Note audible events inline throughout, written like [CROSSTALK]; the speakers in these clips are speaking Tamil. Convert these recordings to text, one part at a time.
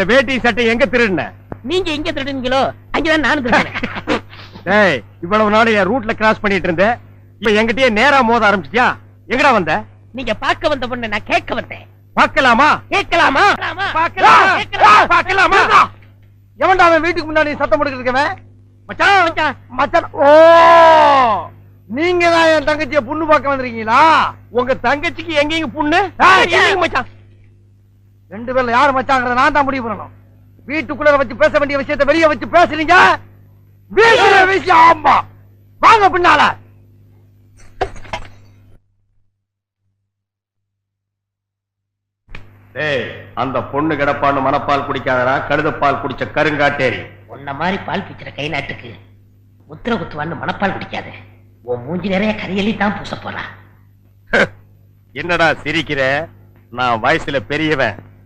இந்த வேட்டி சட்டை எங்க திருடின? நீங்க எங்க திருடுனீங்களோ அங்கதான் நானும் திருடுனேன். [LAUGHS] டேய் இவ்வளவு நாள் என் ரூட்ல கிராஸ் பண்ணிட்டு இருந்தேன் இப்ப என்கிட்டயே நேரா மோத ஆரம்பிச்சிட்டியா? எங்கடா வந்த? நீங்க பார்க்க வந்த பொண்ணு நான் கேட்க வந்தேன். பார்க்கலாமா? கேட்கலாமா? பார்க்கலாமா? எவன்டா அவன் வீட்டுக்கு முன்னாடி சத்தம் இருக்கவன்? மச்சான் மச்சான், மச்சான். ஓ! நீங்க தான் என் தங்கச்சிய புண்ணு பார்க்க வந்திருக்கீங்களா? உங்க தங்கச்சிக்கு எங்கேயும் புண்ணு? மச்சான். ரெண்டு பேர்ல யாரு மச்சாங்கிறத நான் தான் முடிவு பண்ணணும். வீட்டுக்குள்ள வச்சு பேச வேண்டிய விஷயத்தை வெளிய வச்சு பேசுறீங்க? வீட்டுல விஷயம் ஆமா. வாங்க பின்னால. டேய் அந்த பொண்ணு கிடப்பான்னு மனப்பால் குடிக்காதடா கழுதப்பால் குடிச்ச கருங்காட்டேரி. உன்ன மாதிரி பால் பிச்சுற கை நாட்டுக்கு முத்திர குத்துவான்னு மனப்பால் குடிக்காத. உன் மூஞ்சி நிறைய கரியலி தான் பூச போறா. என்னடா சிரிக்கிற? நான் வயசுல பெரியவன்.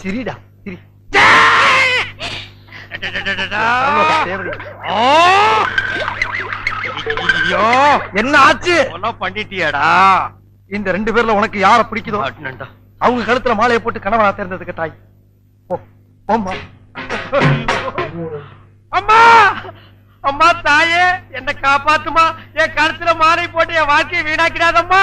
சிரிடா சிரி ஐயோ என்ன ஆச்சு கொலை பண்ணிட்டியாடா இந்த ரெண்டு பேர்ல உனக்கு யார பிடிக்குதோ. அவங்க கழுத்துல மாலையை போட்டு கணவனா தேர்ந்ததுக்கு தாய் போம்மா அம்மா அம்மா தாயே என்ன காப்பாத்துமா என் கழுத்துல மாலை போட்டு என் வாழ்க்கையை வீணாக்கிடாதம்மா!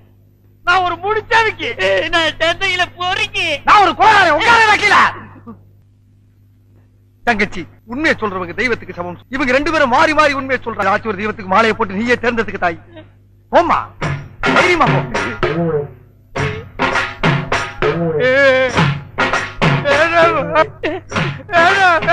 நான் ஒரு முடிச்சாவிக்கு நான் தந்தையில பொறுக்கி நான் ஒரு கோளாறு உட்கார வைக்கல தங்கச்சி உண்மையை சொல்றவங்க தெய்வத்துக்கு சமம் இவங்க ரெண்டு பேரும் மாறி மாறி உண்மையை சொல்றாங்க ஆச்சு ஒரு தெய்வத்துக்கு மாலையை போட்டு நீயே தேர்ந்ததுக்கு தாய் போம்மா தைரியமா போ கிரேட் எஸ்கேப்